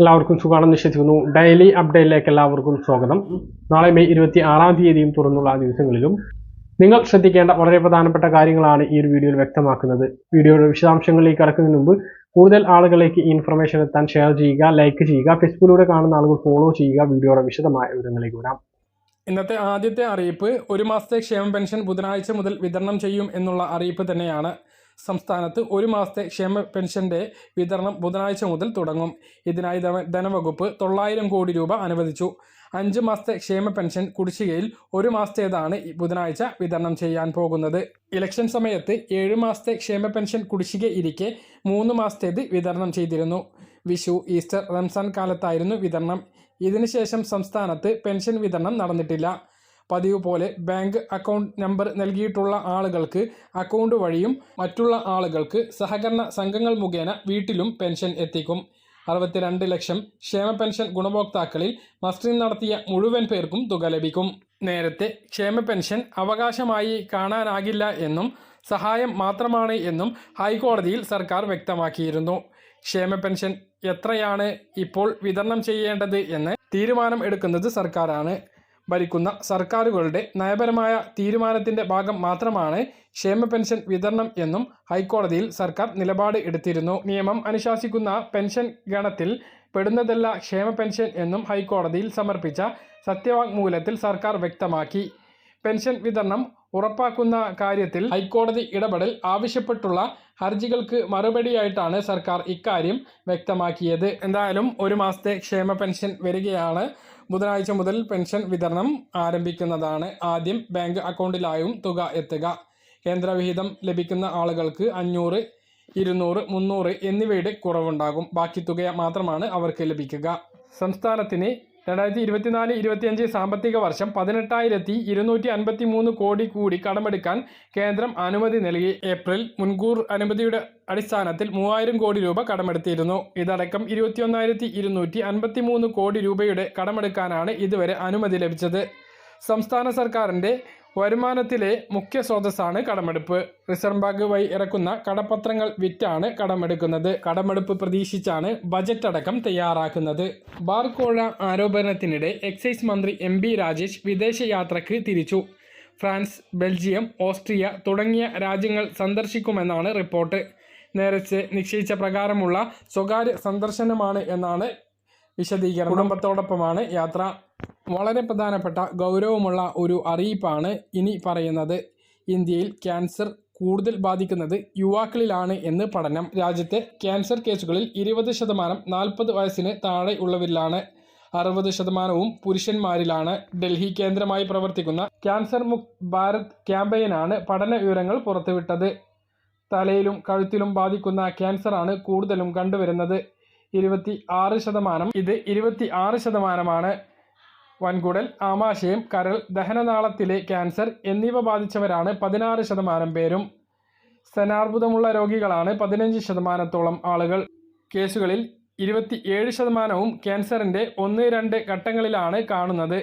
എല്ലാവർക്കും സുഖമാണ് വിശ്വസിക്കുന്നു. ഡെയിലി അപ്ഡേറ്റിലേക്ക് എല്ലാവർക്കും സ്വാഗതം. നാളെ മെയ് ഇരുപത്തി ആറാം തീയതിയും തുറന്നുള്ള ദിവസങ്ങളിലും നിങ്ങൾ ശ്രദ്ധിക്കേണ്ട വളരെ പ്രധാനപ്പെട്ട കാര്യങ്ങളാണ് ഈ ഒരു വീഡിയോയിൽ വ്യക്തമാക്കുന്നത്. വീഡിയോയുടെ വിശദാംശങ്ങളിലേക്ക് കടക്കുന്നതിന് മുമ്പ് കൂടുതൽ ആളുകളിലേക്ക് ഈ ഇൻഫർമേഷൻ എത്താൻ ഷെയർ ചെയ്യുക ലൈക്ക് ചെയ്യുക ഫേസ്ബുക്കിലൂടെ കാണുന്ന ആളുകൾ ഫോളോ ചെയ്യുക വീഡിയോയുടെ വിശദമായ വിവരങ്ങളിലേക്ക് വരാം. ഇന്നത്തെ ആദ്യത്തെ അറിയിപ്പ് ഒരു മാസത്തെ ക്ഷേമ പെൻഷൻ ബുധനാഴ്ച മുതൽ വിതരണം ചെയ്യും എന്നുള്ള അറിയിപ്പ് തന്നെയാണ്. സംസ്ഥാനത്ത് ഒരു മാസത്തെ ക്ഷേമ പെൻഷന്റെ വിതരണം ബുധനാഴ്ച മുതൽ തുടങ്ങും. ഇതിനായി ധനവകുപ്പ് തൊള്ളായിരം കോടി രൂപ അനുവദിച്ചു. അഞ്ച് മാസത്തെ ക്ഷേമ പെൻഷൻ കുടിശ്ശികയിൽ ഒരു മാസത്തേതാണ് ബുധനാഴ്ച വിതരണം ചെയ്യാൻ പോകുന്നത്. ഇലക്ഷൻ സമയത്ത് ഏഴ് മാസത്തെ ക്ഷേമ പെൻഷൻ കുടിശ്ശിക ഇരിക്കെ മൂന്ന് മാസത്തേത് വിതരണം ചെയ്തിരുന്നു. വിഷു ഈസ്റ്റർ റംസാൻ കാലത്തായിരുന്നു വിതരണം. ഇതിനുശേഷം സംസ്ഥാനത്ത് പെൻഷൻ വിതരണം നടന്നിട്ടില്ല. പതിവ് പോലെ ബാങ്ക് അക്കൗണ്ട് നമ്പർ നൽകിയിട്ടുള്ള ആളുകൾക്ക് അക്കൗണ്ട് വഴിയും മറ്റുള്ള ആളുകൾക്ക് സഹകരണ സംഘങ്ങൾ മുഖേന വീട്ടിലും പെൻഷൻ എത്തിക്കും. അറുപത്തിരണ്ട് ലക്ഷം ക്ഷേമ പെൻഷൻ ഗുണഭോക്താക്കളിൽ മസ്റ്ററിംഗ് നടത്തിയ മുഴുവൻ പേർക്കും തുക ലഭിക്കും. നേരത്തെ ക്ഷേമ പെൻഷൻ അവകാശമായി കാണാനാകില്ല എന്നും സഹായം മാത്രമാണ് എന്നും ഹൈക്കോടതിയിൽ സർക്കാർ വ്യക്തമാക്കിയിരുന്നു. ക്ഷേമ പെൻഷൻ എത്രയാണ് ഇപ്പോൾ വിതരണം ചെയ്യേണ്ടത് എന്ന് തീരുമാനം എടുക്കുന്നത് സർക്കാരാണ്. ഭരിക്കുന്ന സർക്കാരുകളുടെ നയപരമായ തീരുമാനത്തിന്റെ ഭാഗം മാത്രമാണ് ക്ഷേമ പെൻഷൻ വിതരണം എന്നും ഹൈക്കോടതിയിൽ സർക്കാർ നിലപാട് എടുത്തിരുന്നു. നിയമം അനുശാസിക്കുന്ന പെൻഷൻ ഗണത്തിൽ പെടുന്നതല്ല ക്ഷേമ പെൻഷൻ എന്നും ഹൈക്കോടതിയിൽ സമർപ്പിച്ച സത്യവാങ്മൂലത്തിൽ സർക്കാർ വ്യക്തമാക്കി. പെൻഷൻ വിതരണം ഉറപ്പാക്കുന്ന കാര്യത്തിൽ ഹൈക്കോടതി ഇടപെടൽ ആവശ്യപ്പെട്ടുള്ള ഹർജികൾക്ക് മറുപടിയായിട്ടാണ് സർക്കാർ ഇക്കാര്യം വ്യക്തമാക്കിയത്. എന്തായാലും ഒരു മാസത്തെ ക്ഷേമ പെൻഷൻ വരികയാണ്. ബുധനാഴ്ച മുതൽ പെൻഷൻ വിതരണം ആരംഭിക്കുന്നതാണ്. ആദ്യം ബാങ്ക് അക്കൗണ്ടിലായും തുക എത്തുക. കേന്ദ്രവിഹിതം ലഭിക്കുന്ന ആളുകൾക്ക് അഞ്ഞൂറ് ഇരുന്നൂറ് മുന്നൂറ് എന്നിവയുടെ കുറവുണ്ടാകും. ബാക്കി തുക മാത്രമാണ് അവർക്ക് ലഭിക്കുക. സംസ്ഥാനത്തിന് രണ്ടായിരത്തി ഇരുപത്തിനാല് ഇരുപത്തിയഞ്ച് സാമ്പത്തിക വർഷം പതിനെട്ടായിരത്തി ഇരുന്നൂറ്റി അൻപത്തി മൂന്ന് കോടി കൂടി കടമെടുക്കാൻ കേന്ദ്രം അനുമതി നൽകി. ഏപ്രിൽ മുൻകൂർ അനുമതിയുടെ അടിസ്ഥാനത്തിൽ മൂവായിരം കോടി രൂപ കടമെടുത്തിരുന്നു. ഇതടക്കം ഇരുപത്തിയൊന്നായിരത്തി ഇരുന്നൂറ്റി അൻപത്തി മൂന്ന് കോടി രൂപയുടെ കടമെടുക്കാനാണ് ഇതുവരെ അനുമതി ലഭിച്ചത്. സംസ്ഥാന സർക്കാരിന്റെ വരുമാനത്തിലെ മുഖ്യ സ്രോതസ്സാണ് കടമെടുപ്പ്. റിസർവ് ബാങ്ക് വഴി ഇറക്കുന്ന കടപ്പത്രങ്ങൾ വിറ്റാണ് കടമെടുക്കുന്നത്. കടമെടുപ്പ് പ്രതീക്ഷിച്ചാണ് ബജറ്റ് അടക്കം തയ്യാറാക്കുന്നത്. ബാർക്കോഴ ആരോപണത്തിനിടെ എക്സൈസ് മന്ത്രി എം ബി രാജേഷ് വിദേശയാത്രയ്ക്ക് തിരിച്ചു. ഫ്രാൻസ് ബെൽജിയം ഓസ്ട്രിയ തുടങ്ങിയ രാജ്യങ്ങൾ സന്ദർശിക്കുമെന്നാണ് റിപ്പോർട്ട്. നേരത്തെ നിശ്ചയിച്ച പ്രകാരമുള്ള സ്വകാര്യ സന്ദർശനമാണ് എന്നാണ് വിശദീകരണം. കുടുംബത്തോടൊപ്പമാണ് യാത്ര. വളരെ പ്രധാനപ്പെട്ട ഗൗരവമുള്ള ഒരു അറിയിപ്പാണ് ഇനി പറയുന്നത്. ഇന്ത്യയിൽ ക്യാൻസർ കൂടുതൽ ബാധിക്കുന്നത് യുവാക്കളിലാണ് എന്ന് പഠനം. രാജ്യത്തെ ക്യാൻസർ കേസുകളിൽ ഇരുപത് ശതമാനം നാൽപ്പത് വയസ്സിന് താഴെ ഉള്ളവരിലാണ്. അറുപത് ശതമാനവും പുരുഷന്മാരിലാണ്. ഡൽഹി കേന്ദ്രമായി പ്രവർത്തിക്കുന്ന ക്യാൻസർ മുക്ത് ഭാരത് ക്യാമ്പയിനാണ് പഠന വിവരങ്ങൾ പുറത്തുവിട്ടത്. തലയിലും കഴുത്തിലും ബാധിക്കുന്ന ക്യാൻസറാണ് കൂടുതലും കണ്ടുവരുന്നത്. ഇരുപത്തി ആറ് ശതമാനം ഇത് ഇരുപത്തി ആറ് ശതമാനമാണ്. വൻകുടൽ ആമാശയം കരൾ ദഹനനാളത്തിലെ ക്യാൻസർ എന്നിവ ബാധിച്ചവരാണ് പതിനാറ് ശതമാനം പേരും. സ്തനാർബുദമുള്ള രോഗികളാണ് പതിനഞ്ച് ശതമാനത്തോളം ആളുകൾ. കേസുകളിൽ ഇരുപത്തി ഏഴ് ശതമാനവും ക്യാൻസറിന്റെ ഒന്ന് രണ്ട് ഘട്ടങ്ങളിലാണ് കാണുന്നത്.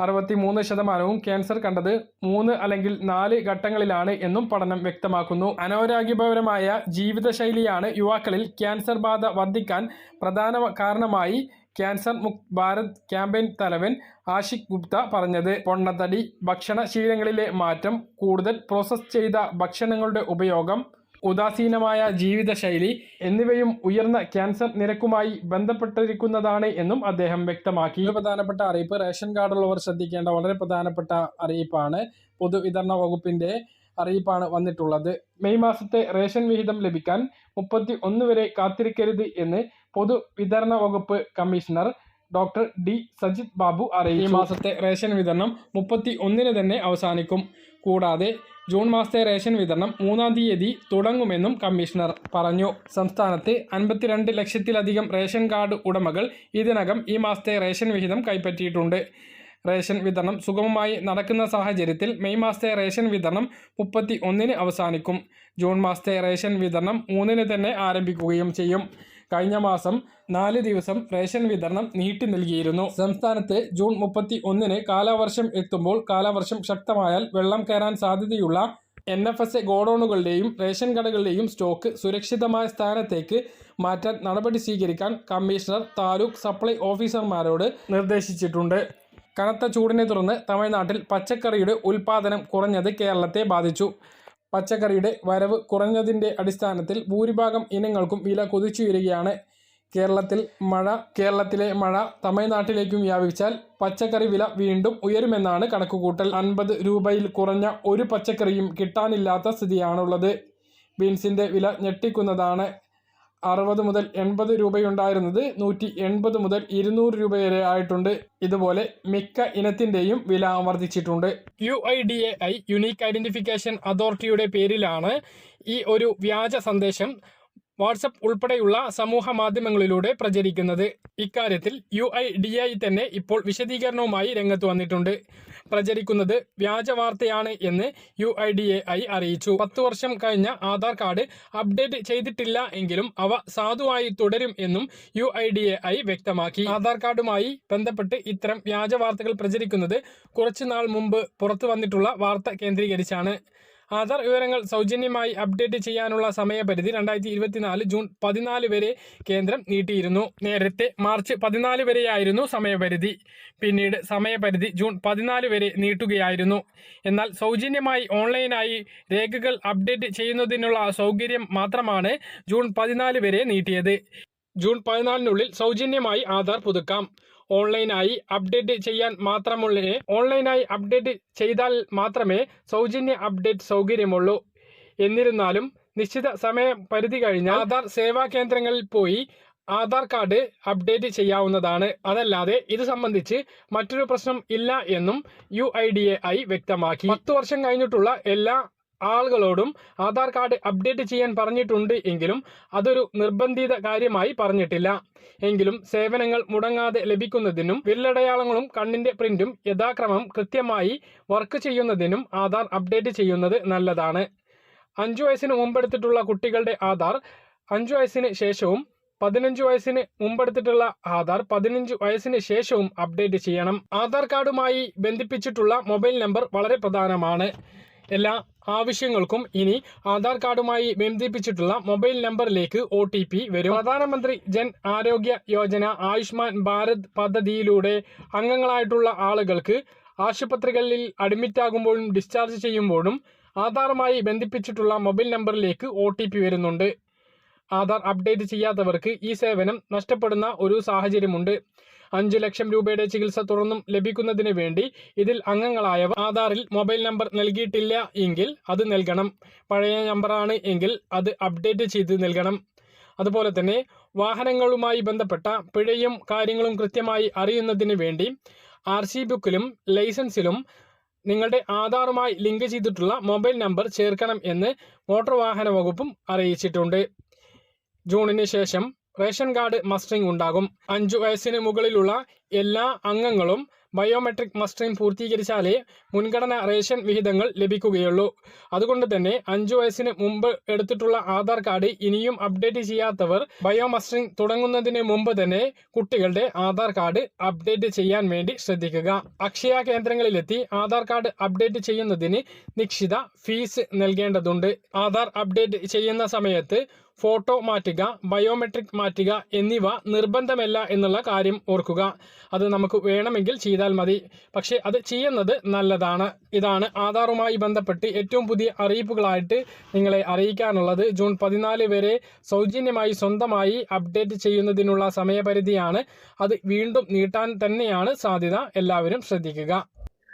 അറുപത്തി മൂന്ന് ശതമാനവും ക്യാൻസർ കണ്ടത് മൂന്ന് അല്ലെങ്കിൽ നാല് ഘട്ടങ്ങളിലാണ് എന്നും പഠനം വ്യക്തമാക്കുന്നു. അനോരാഗ്യപരമായ ജീവിതശൈലിയാണ് യുവാക്കളിൽ ക്യാൻസർ ബാധ വർദ്ധിക്കാൻ പ്രധാന കാരണമായി ക്യാൻസർ മുക്ത് ഭാരത് ക്യാമ്പയിൻ തലവൻ ആഷിക് ഗുപ്ത പറഞ്ഞത് പൊണ്ണത്തടി ഭക്ഷണശീലങ്ങളിലെ മാറ്റം കൂടുതൽ പ്രോസസ് ചെയ്ത ഭക്ഷണങ്ങളുടെ ഉപയോഗം ഉദാസീനമായ ജീവിതശൈലി എന്നിവയും ഉയർന്ന ക്യാൻസർ നിരക്കുമായി ബന്ധപ്പെട്ടിരിക്കുന്നതാണ് എന്നും അദ്ദേഹം വ്യക്തമാക്കി. പ്രധാനപ്പെട്ട അറിയിപ്പ് റേഷൻ കാർഡുള്ളവർ ശ്രദ്ധിക്കേണ്ട വളരെ പ്രധാനപ്പെട്ട അറിയിപ്പാണ്. പൊതുവിതരണ വകുപ്പിന്റെ അറിയിപ്പാണ് വന്നിട്ടുള്ളത്. മെയ് മാസത്തെ റേഷൻ വിഹിതം ലഭിക്കാൻ മുപ്പത്തി ഒന്ന് വരെ കാത്തിരിക്കരുത് എന്ന് പൊതുവിതരണ വകുപ്പ് commissioner doctor D Sajith Babu അറിയിച്ചു. ഈ മാസത്തെ റേഷൻ വിതരണം മുപ്പത്തി ഒന്നിന് തന്നെ അവസാനിക്കും. കൂടാതെ ജൂൺ മാസത്തെ റേഷൻ വിതരണം മൂന്നാം തീയതി തുടങ്ങുമെന്നും കമ്മീഷണർ പറഞ്ഞു. സംസ്ഥാനത്ത് അൻപത്തിരണ്ട് ലക്ഷത്തിലധികം റേഷൻ കാർഡ് ഉടമകൾ ഇതിനകം ഈ മാസത്തെ റേഷൻ വിഹിതം കൈപ്പറ്റിയിട്ടുണ്ട്. റേഷൻ വിതരണം സുഗമമായി നടക്കുന്ന സാഹചര്യത്തിൽ മെയ് മാസത്തെ റേഷൻ വിതരണം മുപ്പത്തി ഒന്നിന് അവസാനിക്കും. ജൂൺ മാസത്തെ റേഷൻ വിതരണം മൂന്നിന് തന്നെ ആരംഭിക്കുകയും ചെയ്യും. കഴിഞ്ഞ മാസം നാല് ദിവസം റേഷൻ വിതരണം നീട്ടി നൽകിയിരുന്നു. സംസ്ഥാനത്ത് ജൂൺ മുപ്പത്തി ഒന്നിന് കാലവർഷം എത്തുമ്പോൾ കാലവർഷം ശക്തമായാൽ വെള്ളം കയറാൻ സാധ്യതയുള്ള എൻ എഫ് എസ് എ ഗോഡൌണുകളുടെയും റേഷൻ കടകളുടെയും സ്റ്റോക്ക് സുരക്ഷിതമായ സ്ഥാനത്തേക്ക് മാറ്റാൻ നടപടി സ്വീകരിക്കാൻ കമ്മീഷണർ താലൂക്ക് സപ്ലൈ ഓഫീസർമാരോട് നിർദ്ദേശിച്ചിട്ടുണ്ട്. കനത്ത ചൂടിനെ തുടർന്ന് തമിഴ്നാട്ടിൽ പച്ചക്കറിയുടെ ഉൽപ്പാദനം കുറഞ്ഞത് കേരളത്തെ ബാധിച്ചു. പച്ചക്കറിയുടെ വരവ് കുറഞ്ഞതിന്റെ അടിസ്ഥാനത്തിൽ ഭൂരിഭാഗം ഇനങ്ങൾക്കും വില കുതിച്ചുയരുകയാണ് കേരളത്തിൽ മഴ കേരളത്തിലെ മഴ തമിഴ്നാട്ടിലേക്കും വ്യാപിച്ചാൽ പച്ചക്കറി വില വീണ്ടും ഉയരുമെന്നാണ് കണക്കുകൂട്ടൽ. അൻപത് രൂപയിൽ കുറഞ്ഞ ഒരു പച്ചക്കറിയും കിട്ടാനില്ലാത്ത സ്ഥിതിയാണുള്ളത്. ബീൻസിന്റെ വില ഞെട്ടിക്കുന്നതാണ്. അറുപത് മുതൽ എൺപത് രൂപയുണ്ടായിരുന്നത് നൂറ്റി എൺപത് മുതൽ ഇരുന്നൂറ് രൂപ വരെ ആയിട്ടുണ്ട്. ഇതുപോലെ മിക്ക ഇനത്തിന്റെയും വില വർദ്ധിച്ചിട്ടുണ്ട്. U I D A I unique identification അതോറിറ്റിയുടെ പേരിലാണ് ഈ ഒരു വ്യാജ സന്ദേശം വാട്സപ്പ് ഉൾപ്പെടെയുള്ള സമൂഹ മാധ്യമങ്ങളിലൂടെ പ്രചരിക്കുന്നത്. ഇക്കാര്യത്തിൽ യു ഐ ഡി ഐ തന്നെ ഇപ്പോൾ വിശദീകരണവുമായി രംഗത്ത് വന്നിട്ടുണ്ട്. പ്രചരിക്കുന്നത് വ്യാജ വാർത്തയാണ് എന്ന് U I D A I അറിയിച്ചു. പത്ത് വർഷം കഴിഞ്ഞ ആധാർ കാർഡ് അപ്ഡേറ്റ് ചെയ്തിട്ടില്ല എങ്കിലും അവ സാധുവായി തുടരും എന്നും U I D A I വ്യക്തമാക്കി. ആധാർ കാർഡുമായി ബന്ധപ്പെട്ട് ഇത്തരം വ്യാജ വാർത്തകൾ പ്രചരിക്കുന്നത് കുറച്ചുനാൾ മുമ്പ് പുറത്തു വന്നിട്ടുള്ള വാർത്ത കേന്ദ്രീകരിച്ചാണ്. ആധാർ വിവരങ്ങൾ സൗജന്യമായി അപ്ഡേറ്റ് ചെയ്യാനുള്ള സമയപരിധി രണ്ടായിരത്തി ഇരുപത്തിനാല് ജൂൺ പതിനാല് വരെ കേന്ദ്രം നീട്ടിയിരുന്നു. നേരത്തെ മാർച്ച് പതിനാല് വരെയായിരുന്നു സമയപരിധി. പിന്നീട് സമയപരിധി ജൂൺ പതിനാല് വരെ നീട്ടുകയായിരുന്നു. എന്നാൽ സൗജന്യമായി ഓൺലൈനായി രേഖകൾ അപ്ഡേറ്റ് ചെയ്യുന്നതിനുള്ള സൗകര്യം മാത്രമാണ് ജൂൺ പതിനാല് വരെ നീട്ടിയത്. ജൂൺ പതിനാലിനുള്ളിൽ സൗജന്യമായി ആധാർ പുതുക്കാം. ഓൺലൈനായി അപ്ഡേറ്റ് ചെയ്യാൻ മാത്രമുള്ള ഓൺലൈനായി അപ്ഡേറ്റ് ചെയ്താൽ മാത്രമേ സൗജന്യ അപ്ഡേറ്റ് സൗകര്യമുള്ളൂ. എന്നിരുന്നാലും നിശ്ചിത സമയ പരിധി കഴിഞ്ഞാൽ ആധാർ സേവാ കേന്ദ്രങ്ങളിൽ പോയി ആധാർ കാർഡ് അപ്ഡേറ്റ് ചെയ്യാവുന്നതാണ്. അതല്ലാതെ ഇത് സംബന്ധിച്ച് മറ്റൊരു പ്രശ്നം ഇല്ല എന്നും യു ഐ വ്യക്തമാക്കി. പത്ത് വർഷം കഴിഞ്ഞിട്ടുള്ള എല്ലാ ആളുകളോടും ആധാർ കാർഡ് അപ്ഡേറ്റ് ചെയ്യാൻ പറഞ്ഞിട്ടുണ്ട് എങ്കിലും അതൊരു നിർബന്ധിത കാര്യമായി പറഞ്ഞിട്ടില്ല. എങ്കിലും സേവനങ്ങൾ മുടങ്ങാതെ ലഭിക്കുന്നതിനും വില്ലടയാളങ്ങളും കണ്ണിന്റെ പ്രിന്റും യഥാക്രമം കൃത്യമായി വർക്ക് ചെയ്യുന്നതിനും ആധാർ അപ്ഡേറ്റ് ചെയ്യുന്നത് നല്ലതാണ്. അഞ്ചു വയസ്സിന് മുമ്പെടുത്തിട്ടുള്ള കുട്ടികളുടെ ആധാർ അഞ്ചു വയസ്സിന് ശേഷവും പതിനഞ്ച് വയസ്സിന് മുമ്പെടുത്തിട്ടുള്ള ആധാർ പതിനഞ്ച് വയസ്സിന് ശേഷവും അപ്ഡേറ്റ് ചെയ്യണം. ആധാർ കാർഡുമായി ബന്ധിപ്പിച്ചിട്ടുള്ള മൊബൈൽ നമ്പർ വളരെ പ്രധാനമാണ്. എല്ലാ ആവശ്യങ്ങൾക്കും ഇനി ആധാർ കാർഡുമായി ബന്ധിപ്പിച്ചിട്ടുള്ള മൊബൈൽ നമ്പറിലേക്ക് ഒ ടി പി വരും. പ്രധാനമന്ത്രി ജൻ ആരോഗ്യ യോജന ആയുഷ്മാൻ ഭാരത് പദ്ധതിയിലൂടെ അംഗങ്ങളായിട്ടുള്ള ആളുകൾക്ക് ആശുപത്രികളിൽ അഡ്മിറ്റാകുമ്പോഴും ഡിസ്ചാർജ് ചെയ്യുമ്പോഴും ആധാറുമായി ബന്ധിപ്പിച്ചിട്ടുള്ള മൊബൈൽ നമ്പറിലേക്ക് ഒ വരുന്നുണ്ട്. ആധാർ അപ്ഡേറ്റ് ചെയ്യാത്തവർക്ക് ഈ സേവനം നഷ്ടപ്പെടുന്ന ഒരു സാഹചര്യമുണ്ട്. അഞ്ചു ലക്ഷം രൂപയുടെ ചികിത്സ തുടർന്നും ലഭിക്കുന്നതിന് വേണ്ടി ഇതിൽ അംഗങ്ങളായവർ ആധാറിൽ മൊബൈൽ നമ്പർ നൽകിയിട്ടില്ല എങ്കിൽ അത് നൽകണം. പഴയ നമ്പറാണ് എങ്കിൽ അത് അപ്ഡേറ്റ് ചെയ്ത് നൽകണം. അതുപോലെ തന്നെ വാഹനങ്ങളുമായി ബന്ധപ്പെട്ട പിഴയും കാര്യങ്ങളും കൃത്യമായി അറിയുന്നതിന് വേണ്ടി ആർ സി ബുക്കിലും ലൈസൻസിലും നിങ്ങളുടെ ആധാറുമായി ലിങ്ക് ചെയ്തിട്ടുള്ള മൊബൈൽ നമ്പർ ചേർക്കണം എന്ന് മോട്ടോർ വാഹന വകുപ്പും അറിയിച്ചിട്ടുണ്ട്. ജൂണിന് ശേഷം റേഷൻ കാർഡ് മസ്റ്ററിംഗ് ഉണ്ടാകും. അഞ്ചു വയസ്സിന് മുകളിലുള്ള എല്ലാ അംഗങ്ങളും ബയോമെട്രിക് മസ്റ്ററിംഗ് പൂർത്തീകരിച്ചാലേ മുൻഗണന റേഷൻ വിഹിതങ്ങൾ ലഭിക്കുകയുള്ളൂ. അതുകൊണ്ട് തന്നെ അഞ്ചു വയസ്സിന് മുമ്പ് എടുത്തിട്ടുള്ള ആധാർ കാർഡ് ഇനിയും അപ്ഡേറ്റ് ചെയ്യാത്തവർ ബയോ മസ്റ്ററിംഗ് തുടങ്ങുന്നതിന് മുമ്പ് തന്നെ കുട്ടികളുടെ ആധാർ കാർഡ് അപ്ഡേറ്റ് ചെയ്യാൻ വേണ്ടി ശ്രദ്ധിക്കുക. അക്ഷയ കേന്ദ്രങ്ങളിലെത്തി ആധാർ കാർഡ് അപ്ഡേറ്റ് ചെയ്യുന്നതിന് നിശ്ചിത ഫീസ് നൽകേണ്ടതുണ്ട്. ആധാർ അപ്ഡേറ്റ് ചെയ്യുന്ന സമയത്ത് ഫോട്ടോ മാറ്റുക ബയോമെട്രിക് മാറ്റുക എന്നിവ നിർബന്ധമല്ല എന്നുള്ള കാര്യം ഓർക്കുക. അത് നമുക്ക് വേണമെങ്കിൽ ചെയ്താൽ മതി. പക്ഷേ അത് ചെയ്യുന്നത് നല്ലതാണ്. ഇതാണ് ആധാറുമായി ബന്ധപ്പെട്ട് ഏറ്റവും പുതിയ അറിയിപ്പുകളായിട്ട് നിങ്ങളെ അറിയിക്കാനുള്ളത്. ജൂൺ പതിനാല് വരെ സൗജന്യമായി സ്വന്തമായി അപ്ഡേറ്റ് ചെയ്യുന്നതിനുള്ള സമയപരിധിയാണ്. അത് വീണ്ടും നീട്ടാൻ തന്നെയാണ് സാധ്യത. എല്ലാവരും ശ്രദ്ധിക്കുക.